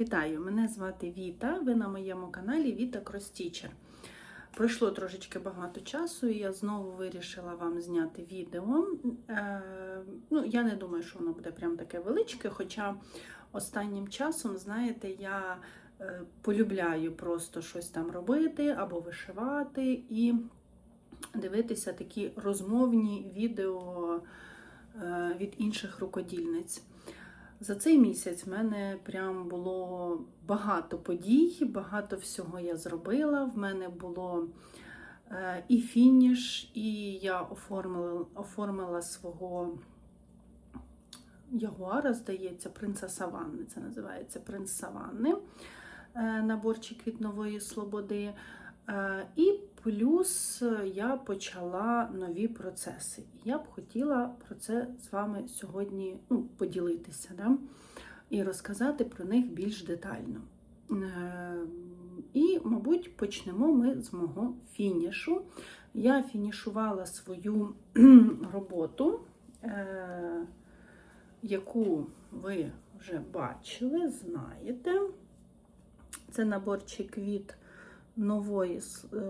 Вітаю! Мене звати Віта. Ви на моєму каналі Віта Кростічер. Пройшло трошечки багато часу, і я знову вирішила вам зняти відео. Е, ну, я не думаю, що воно буде прям таке величке, хоча останнім часом, знаєте, я е, полюбляю просто щось там робити або вишивати і дивитися такі розмовні відео е, від інших рукодільниць. За цей місяць в мене прям було багато подій, багато всього я зробила. В мене було е, і фініш, і я оформила, оформила свого ягуара, здається, принца Саванни. Це називається принц Саванни, е, наборчик від нової Слободи. Е, І плюс я почала нові процеси. Я б хотіла про це з вами сьогодні ну, поділитися да? і розказати про них більш детально. Е, І, мабуть, почнемо ми з мого фінішу. Я фінішувала свою роботу, е, яку ви вже бачили, знаєте. Це наборчик від нової,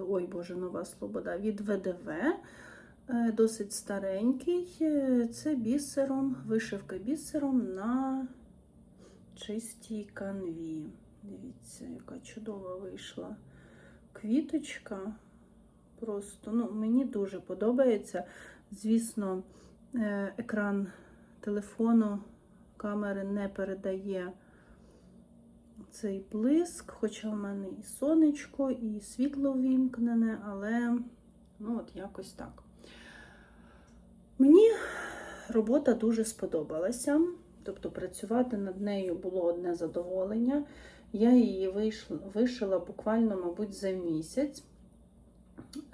ой Боже, нова Слобода від ВДВ. Досить старенький. Це бісером, вишивка бісером на чистій канві. Дивіться, яка чудова вийшла квіточка. Просто ну, мені дуже подобається. Звісно, екран телефону камери не передає цей блиск, хоча в мене і сонечко, і світло вімкнене, але ну от якось так. Мені робота дуже сподобалася. Тобто працювати над нею було одне задоволення. Я її вийшла, вишила буквально, мабуть, за місяць.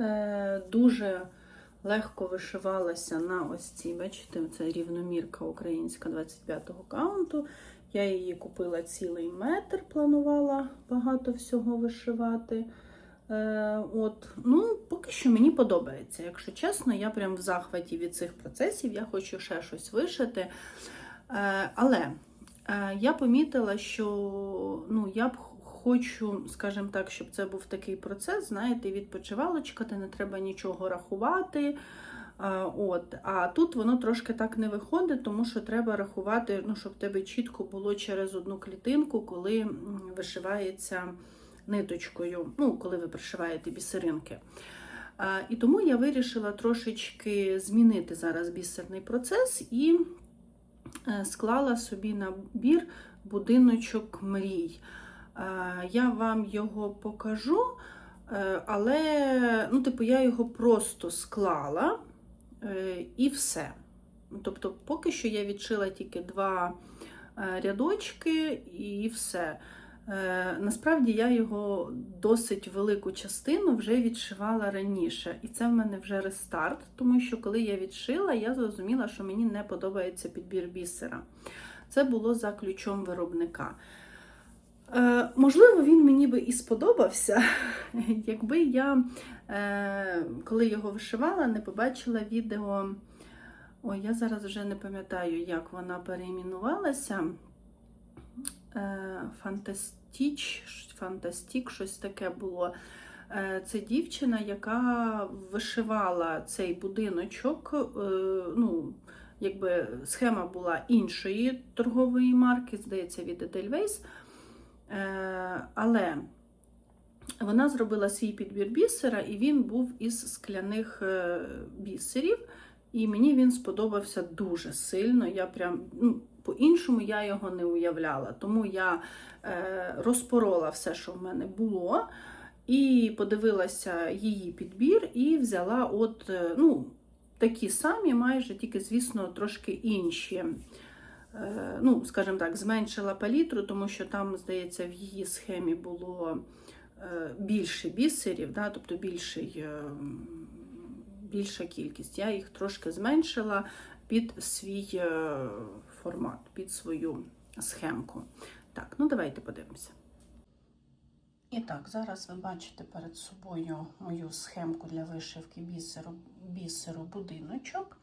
Е, Дуже легко вишивалася на ось цій, бачите, це рівномірка українська 25-го каунту. Я її купила цілий метр, планувала багато всього вишивати. Е, от, ну, Поки що мені подобається. Якщо чесно, я прям в захваті від цих процесів, я хочу ще щось вишити. Е, але е, я помітила, що ну, я б хочу, скажімо так, щоб це був такий процес, знаєте, відпочивалочка, ти не треба нічого рахувати. От, А тут воно трошки так не виходить, тому що треба рахувати, ну, щоб тебе чітко було через одну клітинку, коли вишивається ниточкою, ну, коли ви пришиваєте бісеринки. І тому я вирішила трошечки змінити зараз бісерний процес і е, склала собі набір будиночок мрій. Я вам його покажу, е, але ну, типу, я його просто склала. Е, і все. Тобто, поки що я відшила тільки два е, рядочки і все. Е, насправді я його досить велику частину вже відшивала раніше. І це в мене вже рестарт, тому що коли я відшила, я зрозуміла, що мені не подобається підбір бісера. Це було за ключом виробника. Можливо, він мені би і сподобався, якби я, коли його вишивала, не побачила відео. Ой, я зараз вже не пам'ятаю, як вона переіменувалася. Е, Фантастіч, Фантастік, щось таке було. Це дівчина, яка вишивала цей будиночок. ну, якби Схема була іншої торгової марки, здається, від Edelweiss. Е, але вона зробила свій підбір бісера, і він був із скляних е, бісерів. І мені він сподобався дуже сильно. Я прям, ну, По-іншому я його не уявляла. Тому я е, розпорола все, що в мене було, і подивилася її підбір, і взяла от, ну, такі самі, майже, тільки, звісно, трошки інші. Е, ну, скажімо так, зменшила палітру, тому що там, здається, в її схемі було е, більше бісерів, да, тобто більший, е, більша кількість. Я їх трошки зменшила під свій формат, під свою схемку. Так, ну давайте подивимося. І так, зараз ви бачите перед собою мою схемку для вишивки бісеру, бісеру будиночок.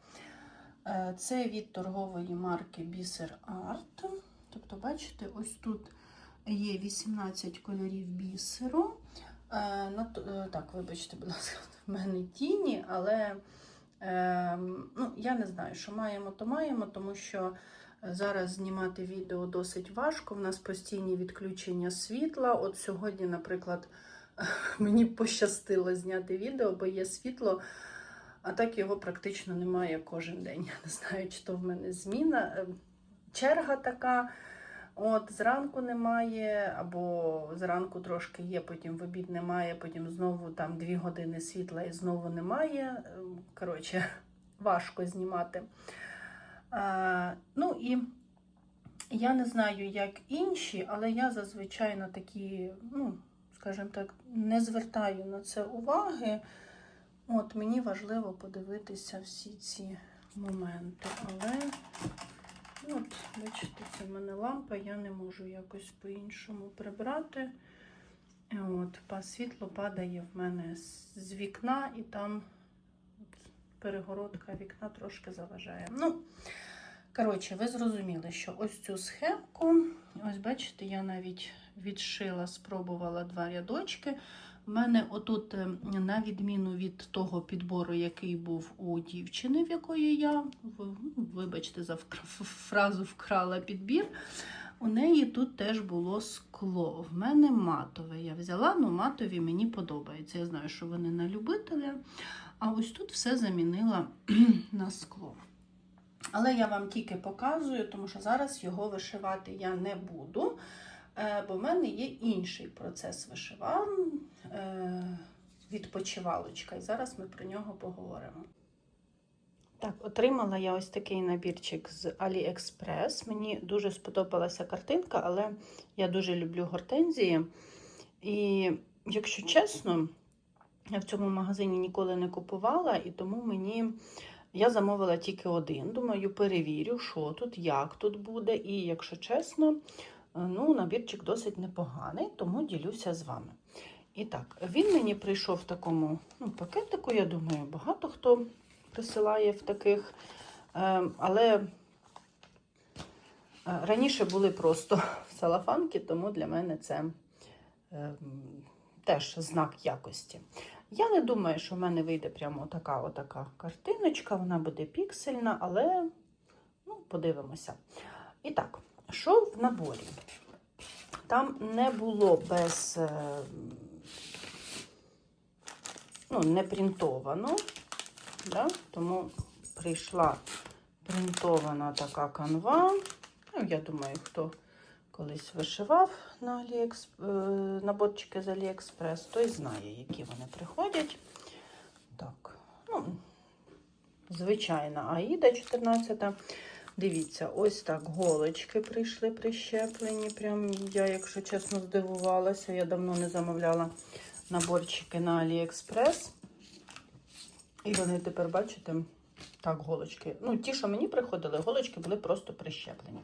Це від торгової марки Biser Art. Тобто, бачите, ось тут Є 18 кольорів бісеру. Е, е, так, вибачте, будь ласка, в мене тіні, але е, ну, я не знаю, що маємо, то маємо, тому що зараз знімати відео досить важко. В нас постійні відключення світла. От сьогодні, наприклад, мені пощастило зняти відео, бо є світло. А так його практично немає кожен день. Я не знаю, чи то в мене зміна. Черга така. От зранку немає, або зранку трошки є, потім в обід немає, потім знову там дві години світла і знову немає. Ем, Коротше, важко знімати. А, ну і я не знаю, як інші, але я зазвичай на такі, ну, скажімо так, не звертаю на це уваги. От мені важливо подивитися всі ці моменти. Але, от, бачите, це в мене лампа, я не можу якось по-іншому прибрати. От, світло падає в мене з вікна, і там от, перегородка вікна трошки заважає. Ну, коротше, ви зрозуміли, що ось цю схемку, ось бачите, я навіть відшила, спробувала два рядочки. У мене отут, е, на відміну від того підбору, який був у дівчини, в якої я, ну, вибачте, за фразу вкрала підбір. У неї тут теж було скло. В мене матове. Я взяла, ну матові мені подобається. Я знаю, що вони на любителя. А ось тут все замінила на скло. Але я вам тільки показую, тому що зараз його вишивати я не буду. Е, бо в мене є інший процес вишиван, е, відпочивалочка, і зараз ми про нього поговоримо. Так, отримала я ось такий набірчик з AliExpress. Мені дуже сподобалася картинка, але я дуже люблю гортензії. І, якщо чесно, я в цьому магазині ніколи не купувала, і тому мені я замовила тільки один. Думаю, перевірю, що тут, як тут буде. І, якщо чесно, ну, набірчик досить непоганий, тому ділюся з вами. І так, він мені прийшов в такому ну, пакетику, я думаю, багато хто присилає в таких. Е, але е, раніше були просто салафанки, тому для мене це е, теж знак якості. Я не думаю, що в мене вийде прямо така отака картиночка, вона буде піксельна, але ну, подивимося. І так, що в наборі? Там не було без, е, ну, не принтовано, да? тому прийшла принтована така канва. Ну, я думаю, хто колись вишивав на Аліекс... е, наборчики з Аліекспрес, той знає, які вони приходять. Так, ну, звичайна Аїда 14. Дивіться, ось так голочки прийшли прищеплені. Прям я, якщо чесно, здивувалася. Я давно не замовляла наборчики на Аліекспрес. І вони тепер, бачите, так, голочки. Ну, ті, що мені приходили, голочки були просто прищеплені.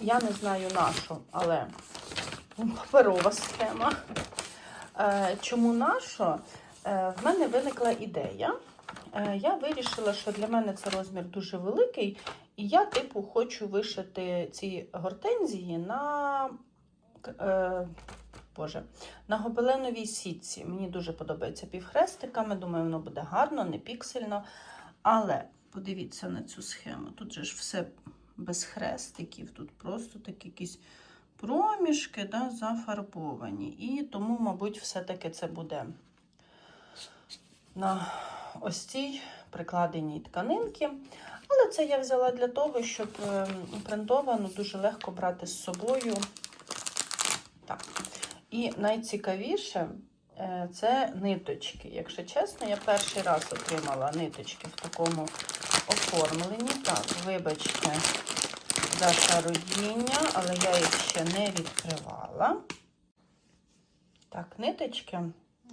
Я не знаю на що, але паперова схема. Е, Чому на що? Е, В мене виникла ідея. Е, Я вирішила, що для мене це розмір дуже великий, і я, типу, хочу вишити ці гортензії на, Боже, на гобеленовій сітці. Мені дуже подобається півхрестиками. Думаю, воно буде гарно, не піксельно. Але подивіться на цю схему. Тут же ж все без хрестиків, тут просто такі якісь проміжки да, зафарбовані. І тому, мабуть, все-таки це буде на ось цій прикладеній тканинки. Але це я взяла для того, щоб е, принтовано дуже легко брати з собою. Так. І найцікавіше е, це ниточки. Якщо чесно, я перший раз отримала ниточки в такому оформленні. Так, вибачте за шародіння, але я їх ще не відкривала. Так, ниточки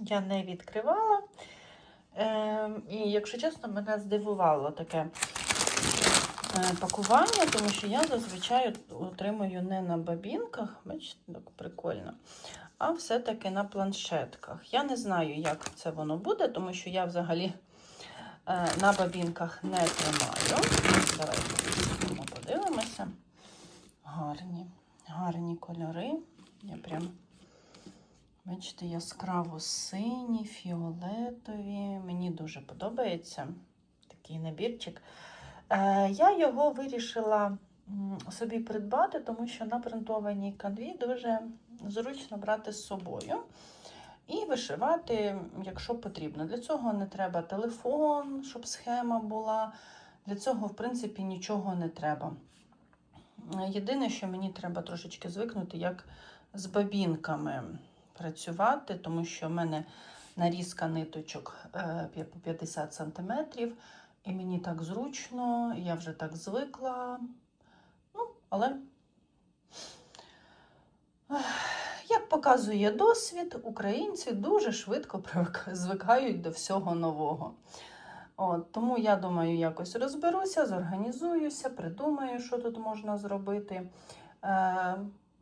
я не відкривала. Е, і, якщо чесно, мене здивувало таке е, пакування, тому що я зазвичай отримую не на бабінках, бачите, так прикольно, а все-таки на планшетках. Я не знаю, як це воно буде, тому що я взагалі е, на бабінках не тримаю. Давайте візьмемо, подивимося. Гарні. Гарні кольори. Я прям, бачите, яскраво сині, фіолетові. Мені дуже подобається такий набірчик. Е, я його вирішила собі придбати, тому що на принтованій канві дуже зручно брати з собою і вишивати, якщо потрібно. Для цього не треба телефон, щоб схема була. Для цього, в принципі, нічого не треба. Єдине, що мені треба трошечки звикнути, як з бабінками працювати, тому що в мене нарізка ниточок е, по 50 см, і мені так зручно, я вже так звикла. Але, як показує досвід, українці дуже швидко звикають до всього нового. От, тому я думаю, якось розберуся, зорганізуюся, придумаю, що тут можна зробити. Е,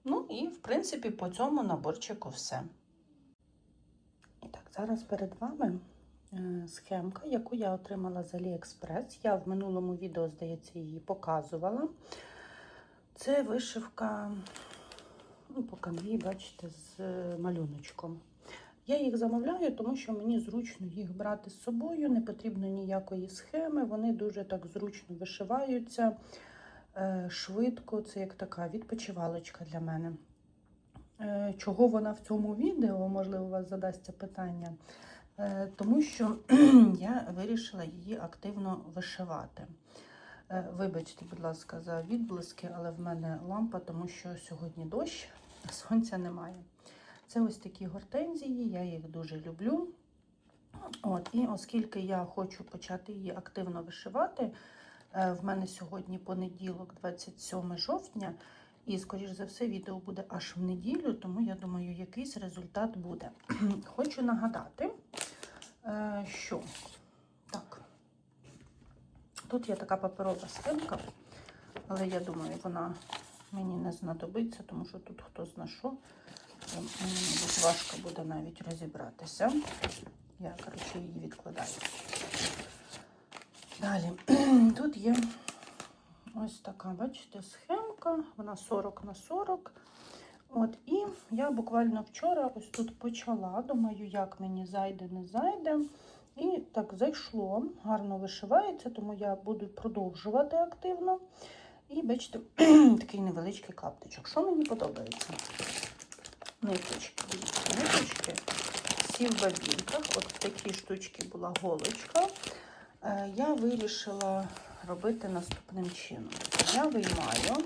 ну і, в принципі, по цьому наборчику все. І так, зараз перед вами е, схемка, яку я отримала з AliExpress. Я в минулому відео, здається, її показувала. Це вишивка ну, по канві, бачите, з е, малюночком. Я їх замовляю, тому що мені зручно їх брати з собою, не потрібно ніякої схеми. Вони дуже так зручно вишиваються е, швидко. Це як така відпочивалочка для мене. Е, Чого вона в цьому відео, можливо, у вас задасться питання. Тому що я вирішила її активно вишивати. Е, Вибачте, будь ласка, за відблиски, але в мене лампа, тому що сьогодні дощ, сонця немає. Це ось такі гортензії, я їх дуже люблю. От, І оскільки я хочу почати її активно вишивати, е, в мене сьогодні понеділок, 27 жовтня, і, скоріш за все, відео буде аж в неділю, тому я думаю, якийсь результат буде. Хочу нагадати, е, що тут є така паперова схемка, але я думаю, вона мені не знадобиться, тому що тут хто зна мабуть, важко буде навіть розібратися. Я, коротше, її відкладаю. Далі, тут є ось така, бачите, схемка, вона 40 на 40. От, і я буквально вчора ось тут почала. Думаю, як мені зайде, не зайде. І так зайшло, гарно вишивається, тому я буду продовжувати активно. І бачите, такий невеличкий клаптичок. Що мені подобається? ниточки. Ниточки всі в бабінках. От в такій штучці була голочка. Е, Я вирішила робити наступним чином. Я виймаю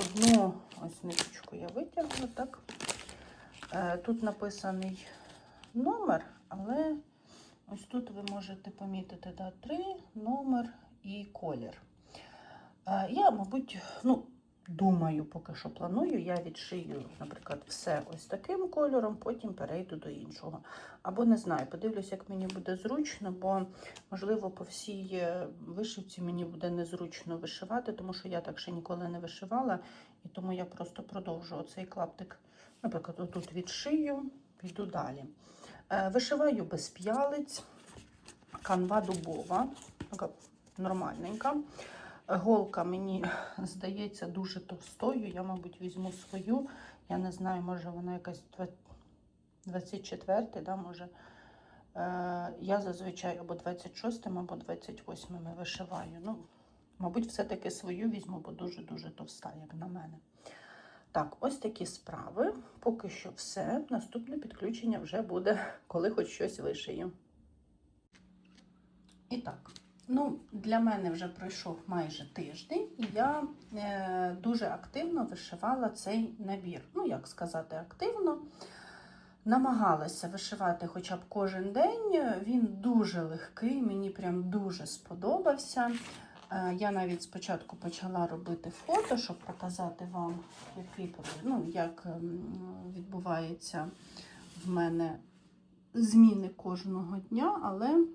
одну ось ниточку я витягну, так. Е, Тут написаний номер, але ось тут ви можете помітити да, 3, номер і колір. Е, Я, мабуть, ну, думаю, поки що планую, я відшию, наприклад, все ось таким кольором, потім перейду до іншого. Або не знаю, подивлюсь, як мені буде зручно, бо, можливо, по всій е, вишивці мені буде незручно вишивати, тому що я так ще ніколи не вишивала, і тому я просто продовжу оцей клаптик, наприклад, отут відшию, піду далі. Е, Вишиваю без п'ялиць, канва дубова, така нормальненька. Голка мені здається дуже товстою. Я, мабуть, візьму свою. Я не знаю, може вона якась 24, да, може. Е, Я зазвичай або 26, або 28 вишиваю. Ну, мабуть, все-таки свою візьму, бо дуже-дуже товста, як на мене. Так, ось такі справи. Поки що все. Наступне підключення вже буде, коли хоч щось вишию. І так. Ну, для мене вже пройшов майже тиждень, і я е, дуже активно вишивала цей набір. Ну, як сказати, активно. Намагалася вишивати хоча б кожен день. Він дуже легкий, мені прям дуже сподобався. Е, я навіть спочатку почала робити фото, щоб показати вам, який, ну, як ем, відбувається в мене зміни кожного дня, але.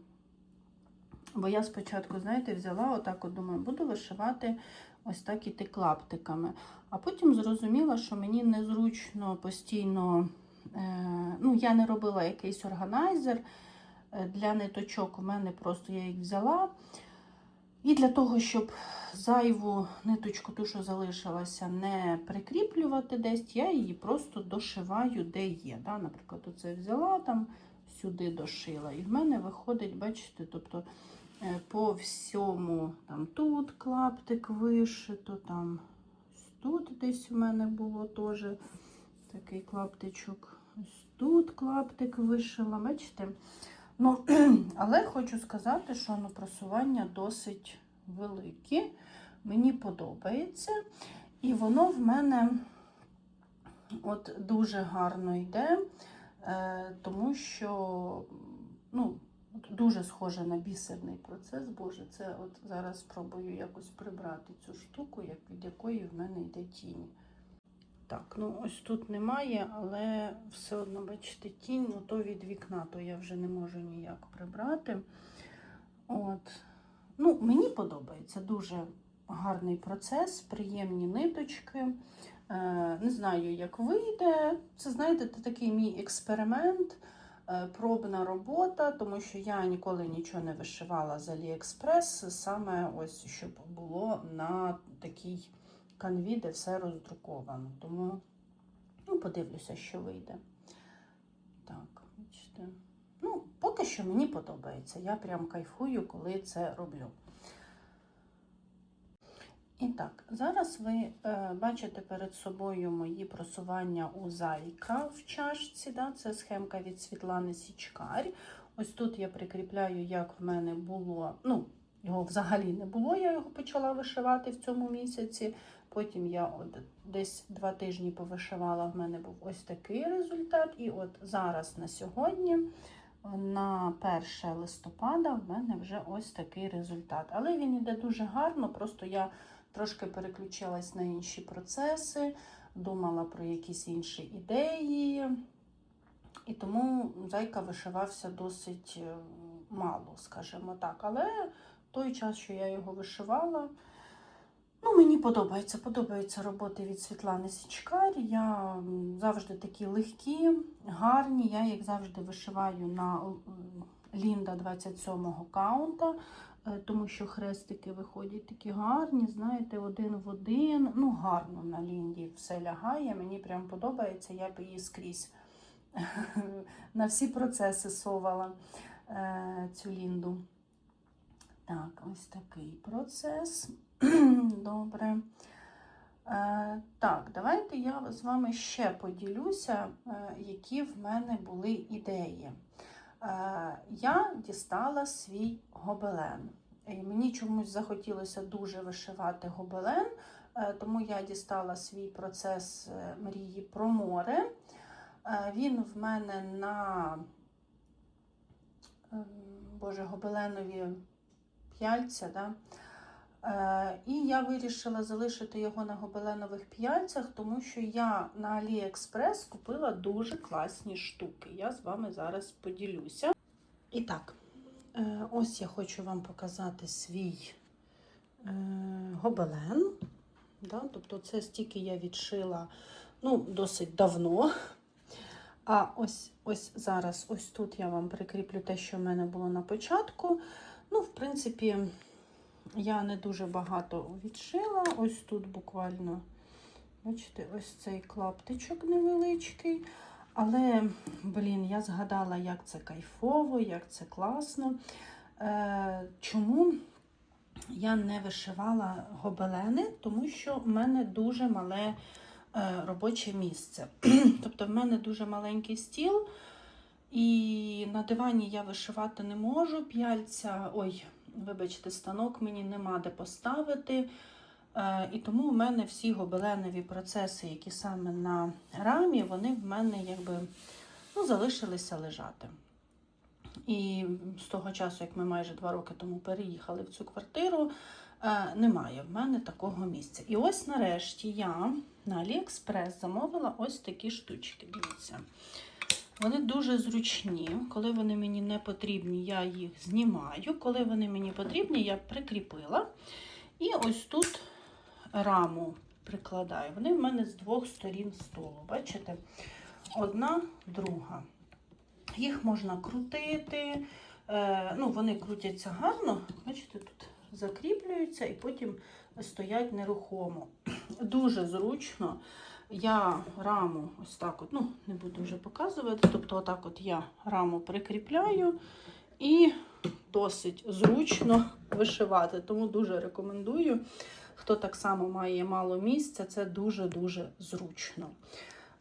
Бо я спочатку, знаєте, взяла отак, от думаю, буду вишивати ось так іти клаптиками. А потім зрозуміла, що мені незручно постійно, е, ну, я не робила якийсь органайзер е, для ниточок. У мене просто я їх взяла І для того, щоб зайву ниточку, ту, що залишилася, не прикріплювати десь, я її просто дошиваю, де є. Да? Наприклад, оце взяла там, сюди дошила. І в мене виходить, бачите, тобто е, по всьому там тут клаптик вишито, там тут десь у мене було теж такий клаптичок. Ось тут клаптик вишила, бачите? Ну, але хочу сказати, що ну, просування досить велике. Мені подобається. І воно в мене от дуже гарно йде, е, тому що ну, дуже схоже на бісерний процес. Боже, це от зараз спробую якось прибрати цю штуку, від якої в мене йде тінь. Так, ну ось тут немає, але все одно, бачите, тінь, ну то від вікна, то я вже не можу ніяк прибрати. От. Ну, мені подобається дуже гарний процес, приємні ниточки. Е, не знаю, як вийде. Це, знаєте, це такий мій експеримент, е, пробна робота, тому що я ніколи нічого не вишивала з Aliexpress, саме ось щоб було на такій канві, де все роздруковано. Тому ну, подивлюся, що вийде. Так, бачите. Ну, поки що мені подобається. Я прям кайфую, коли це роблю. І так, зараз ви е, бачите перед собою мої просування у зайка в чашці. Да? Це схемка від Світлани Січкар. Ось тут я прикріпляю, як в мене було. Ну, його взагалі не було, я його почала вишивати в цьому місяці. Потім я от десь два тижні повишивала, в мене був ось такий результат. І от зараз на сьогодні, на 1 листопада, в мене вже ось такий результат. Але він іде дуже гарно, просто я трошки переключилась на інші процеси, думала про якісь інші ідеї. І тому зайка вишивався досить е, мало, скажімо так. Але той час, що я його вишивала, мені подобається. Подобаються роботи від Світлани Січкар. Я завжди такі легкі, гарні. Я їх завжди вишиваю на Лінда 27-го каунта, е, тому що хрестики виходять такі гарні, знаєте, один в один. Ну, гарно на Лінді все лягає. Мені прям подобається, я б її скрізь на всі процеси совала е, цю Лінду. Так, ось такий процес. Добре. Е, так, давайте я з вами ще поділюся, е, які в мене були ідеї. Е, я дістала свій гобелен. І мені чомусь захотілося дуже вишивати гобелен, е, тому я дістала свій процес е, мрії про море. Він в мене на ем, Боже, гобеленові п'яльця. Да? Е, І я вирішила залишити його на гобеленових п'яльцях, тому що я на AliExpress купила дуже класні штуки. Я з вами зараз поділюся. І так, е, ось я хочу вам показати свій е, гобелен. Тобто, це стільки я відшила ну, досить давно. А ось ось зараз, ось тут я вам прикріплю те, що в мене було на початку. Ну, в принципі, я не дуже багато відшила. Ось тут буквально, бачите, ось цей клаптичок невеличкий. Але, блін, я згадала, як це кайфово, як це класно. Е, Чому я не вишивала гобелени? Тому що в мене дуже мале е, робоче місце. тобто, в мене дуже маленький стіл. І на дивані я вишивати не можу. П'яльця, ой, вибачте, станок мені нема де поставити. Е, І тому в мене всі гобеленові процеси, які саме на рамі, вони в мене якби ну, залишилися лежати. І з того часу, як ми майже два роки тому переїхали в цю квартиру, е, немає в мене такого місця. І ось нарешті я на AliExpress замовила ось такі штучки. Дивіться. Вони дуже зручні. Коли вони мені не потрібні, я їх знімаю. Коли вони мені потрібні, я прикріпила. І ось тут раму прикладаю. Вони в мене з двох сторін столу. Бачите? Одна, друга. Їх можна крутити. Е, ну, Вони крутяться гарно. Бачите, тут закріплюються і потім стоять нерухомо. Дуже зручно. Я раму ось так от, ну, не буду вже показувати. Тобто, отак от я раму прикріпляю і досить зручно вишивати. Тому дуже рекомендую. Хто так само має мало місця, це дуже-дуже зручно.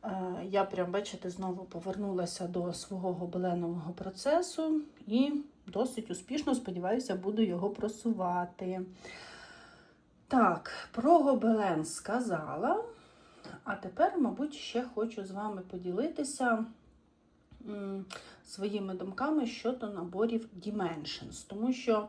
Е, Я прям, бачите, знову повернулася до свого гобеленового процесу і досить успішно, сподіваюся, буду його просувати. Так, про гобелен сказала. А тепер, мабуть, ще хочу з вами поділитися своїми думками щодо наборів Dimensions. Тому що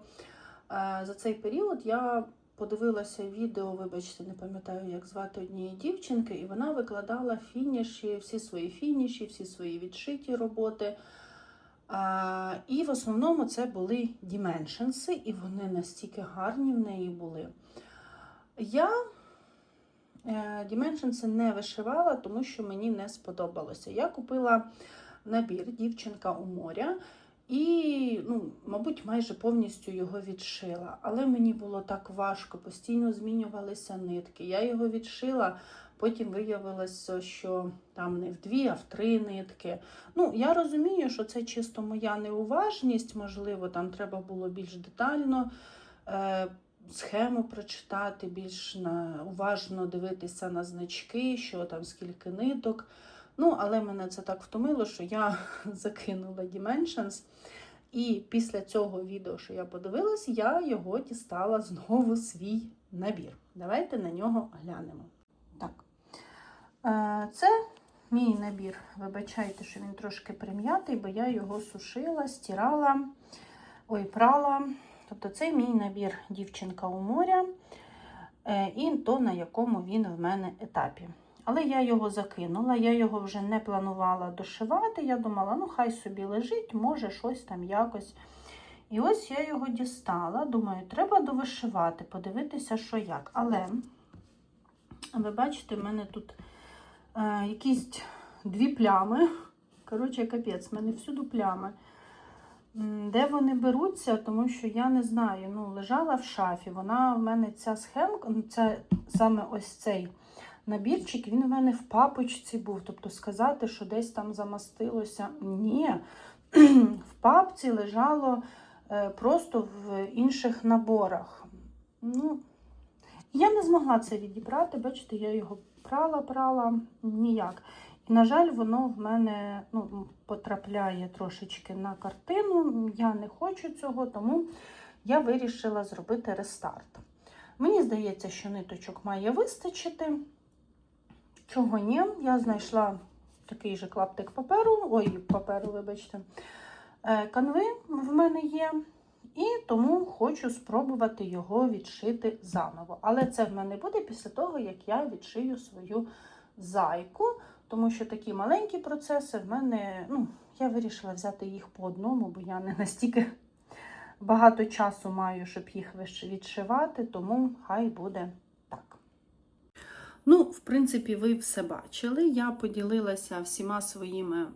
е, за цей період я подивилася відео, вибачте, не пам'ятаю, як звати однієї дівчинки, і вона викладала фініші, всі свої фініші, всі свої відшиті роботи. А, і в основному це були Dimensions, і вони настільки гарні в неї були. Я Dimensions не вишивала, тому що мені не сподобалося. Я купила набір Дівчинка у моря і, ну, мабуть, майже повністю його відшила. Але мені було так важко, постійно змінювалися нитки. Я його відшила, потім виявилося, що там не в дві, а в три нитки. Ну, я розумію, що це чисто моя неуважність, можливо, там треба було більш детально. Е, Схему прочитати, більш на, уважно дивитися на значки, що там скільки ниток. Ну, але мене це так втомило, що я закинула Dimensions. І після цього відео, що я подивилась, я його дістала знову свій набір. Давайте на нього глянемо. Так. Е, Це мій набір. Вибачайте, що він трошки прим'ятий, бо я його сушила, стирала, ой, прала. Тобто це мій набір дівчинка у моря, е, і то, на якому він в мене етапі. Але я його закинула, я його вже не планувала дошивати. Я думала, ну хай собі лежить, може щось там якось. І ось я його дістала. Думаю, треба довишивати, подивитися, що як. Але, ви бачите, в мене тут е, якісь дві плями. Коротше, капець, в мене всюди плями. Де вони беруться, тому що я не знаю. Ну, лежала в шафі. Вона в мене ця схемка, ну, це саме ось цей набірчик, він у мене в папочці був. Тобто сказати, що десь там замастилося. Ні. В папці лежало е, просто в інших наборах. Ну, я не змогла це відібрати. Бачите, я його прала, прала ніяк. На жаль, воно в мене ну, потрапляє трошечки на картину. Я не хочу цього, тому я вирішила зробити рестарт. Мені здається, що ниточок має вистачити. Чого ні, я знайшла такий же клаптик паперу, ой, паперу, вибачте, е, канви в мене є. І тому хочу спробувати його відшити заново. Але це в мене буде після того, як я відшию свою зайку, тому що такі маленькі процеси в мене, ну, я вирішила взяти їх по одному, бо я не настільки багато часу маю, щоб їх відшивати, тому хай буде так. Ну, в принципі, ви все бачили. Я поділилася всіма своїми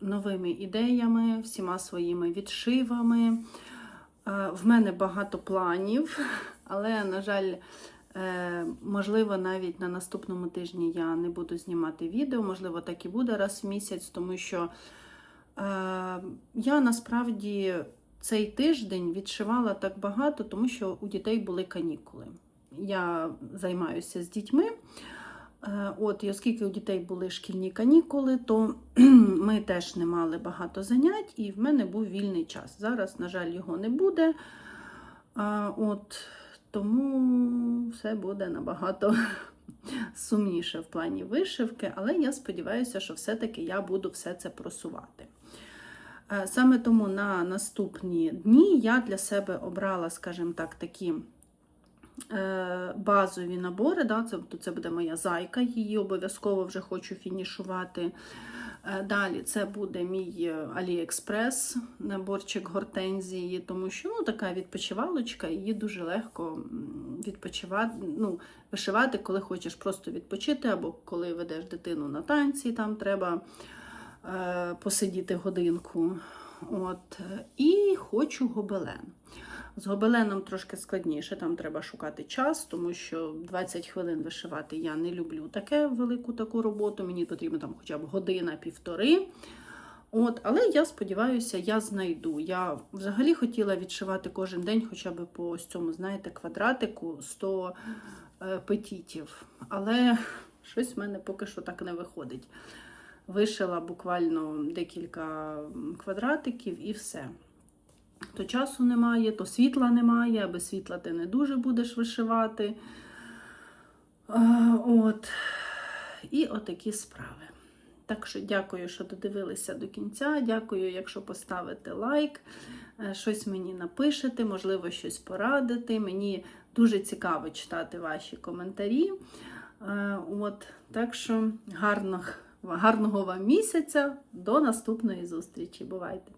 новими ідеями, всіма своїми відшивами. Е, В мене багато планів, але, на жаль, можливо, навіть на наступному тижні я не буду знімати відео, можливо, так і буде раз в місяць, тому що е, я насправді цей тиждень відшивала так багато, тому що у дітей були канікули. Я займаюся з дітьми. Е, От, і оскільки у дітей були шкільні канікули, то ми теж не мали багато занять, і в мене був вільний час. Зараз, на жаль, його не буде. От, тому все буде набагато сумніше в плані вишивки, але я сподіваюся, що все-таки я буду все це просувати. Е, Саме тому на наступні дні я для себе обрала, скажімо так, такі базові набори. Да? Це, це буде моя зайка, її обов'язково вже хочу фінішувати. Е, Далі це буде мій Аліекспрес, наборчик гортензії, тому що ну, така відпочивалочка, її дуже легко відпочивати, ну, вишивати, коли хочеш просто відпочити, або коли ведеш дитину на танці, там треба е, посидіти годинку. От, е, і хочу гобелен. З гобеленом трошки складніше, там треба шукати час, тому що 20 хвилин вишивати я не люблю таке велику таку роботу. Мені потрібно там хоча б година-півтори. От, але я сподіваюся, я знайду. Я взагалі хотіла відшивати кожен день хоча б по ось цьому, знаєте, квадратику 100 е, петітів. Але щось в мене поки що так не виходить. Вишила буквально декілька квадратиків і все. То часу немає, то світла немає, а без світла ти не дуже будеш вишивати. От. І отакі справи. Так що дякую, що додивилися до кінця. Дякую, якщо поставите лайк, е, щось мені напишете, можливо, щось порадите. Мені дуже цікаво читати ваші коментарі. Е, От, так що гарного, гарного вам місяця. До наступної зустрічі. Бувайте!